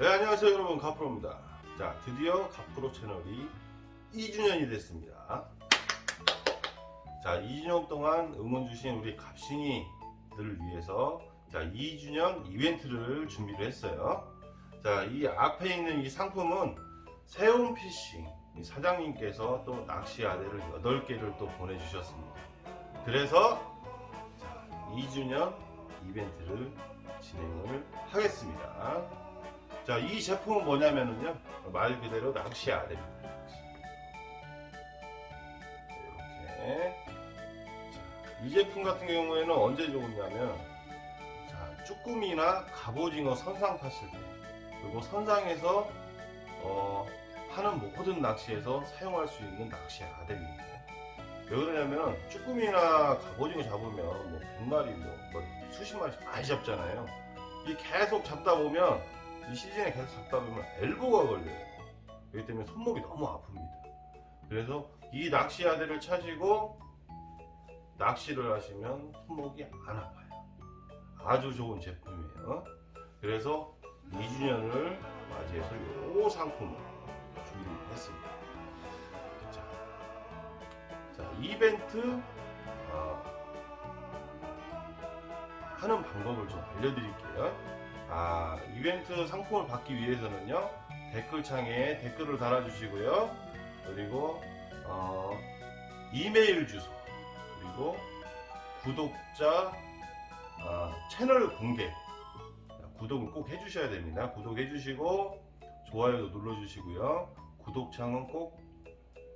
네, 안녕하세요 여러분 가프로입니다. 자, 드디어 가프로 채널이 2주년이 됐습니다. 자, 2주년 동안 응원 주신 우리 갑신이들을 위해서 자, 2주년 이벤트를 준비를 했어요. 자, 이 앞에 있는 이 상품은 세움 피싱 이 사장님께서 또 낚시 아대를 8개를 또 보내주셨습니다. 그래서 자, 2주년 이벤트를 진행을 하겠습니다. 자, 이 제품은 뭐냐면은요, 말 그대로 낚시 아대입니다. 이렇게. 자, 이 제품 같은 경우에는 언제 좋으냐면, 자, 쭈꾸미나 갑오징어 선상 탔을 때, 그리고 선상에서, 어, 하는 모든 낚시에서 사용할 수 있는 낚시 아대입니다. 왜 그러냐면, 쭈꾸미나 갑오징어 잡으면 뭐 100마리, 뭐, 뭐 수십 마리씩 많이 잡잖아요. 이 계속 잡다 보면, 이 시즌에 계속 잡다 보면 엘보가 걸려요. 그렇기 때문에 손목이 너무 아픕니다. 그래서 이 낚시 아대를 차시고 낚시를 하시면 손목이 안 아파요. 아주 좋은 제품이에요. 그래서 2주년을 맞이해서 이 상품을 준비했습니다. 자, 자 이벤트 어, 하는 방법을 좀 알려드릴게요. 아, 이벤트 상품을 받기 위해서는요, 댓글창에 댓글을 달아주시고요, 그리고, 어, 이메일 주소, 그리고 구독자, 아, 채널 공개, 구독을 꼭 해주셔야 됩니다. 구독해주시고, 좋아요도 눌러주시고요, 구독창은 꼭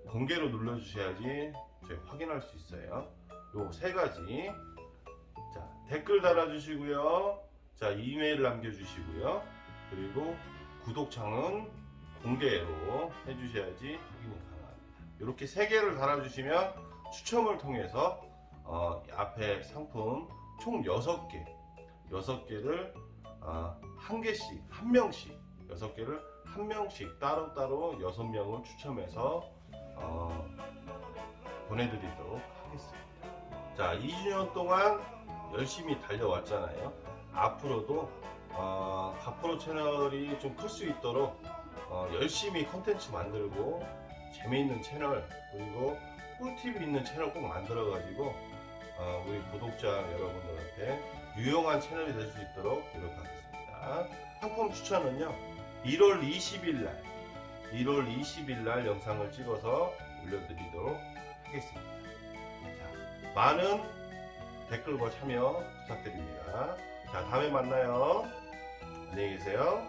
공개로 눌러주셔야지 저희 확인할 수 있어요. 요 세 가지. 자, 댓글 달아주시고요. 자, 이메일 남겨주시고요. 그리고 구독창은 공개로 해주셔야지 확인이 가능합니다. 이렇게 세 개를 달아주시면 추첨을 통해서 어, 이 앞에 상품 총 6개, 6개를 어, 한 개씩, 한 명씩, 6개를 한 명씩 따로따로 6명을 추첨해서 어, 보내드리도록 하겠습니다. 자, 2주년 동안 열심히 달려왔잖아요. 앞으로도 어, 가프로 채널이 좀 클 수 있도록 어, 열심히 컨텐츠 만들고 재미있는 채널 그리고 꿀팁이 있는 채널 꼭 만들어 가지고 어, 우리 구독자 여러분들한테 유용한 채널이 될 수 있도록 노력하겠습니다. 상품 추천은요 1월 20일 날 1월 20일 날 영상을 찍어서 올려드리도록 하겠습니다. 자, 많은 댓글과 참여 부탁드립니다. 자, 다음에 만나요. 안녕히 계세요.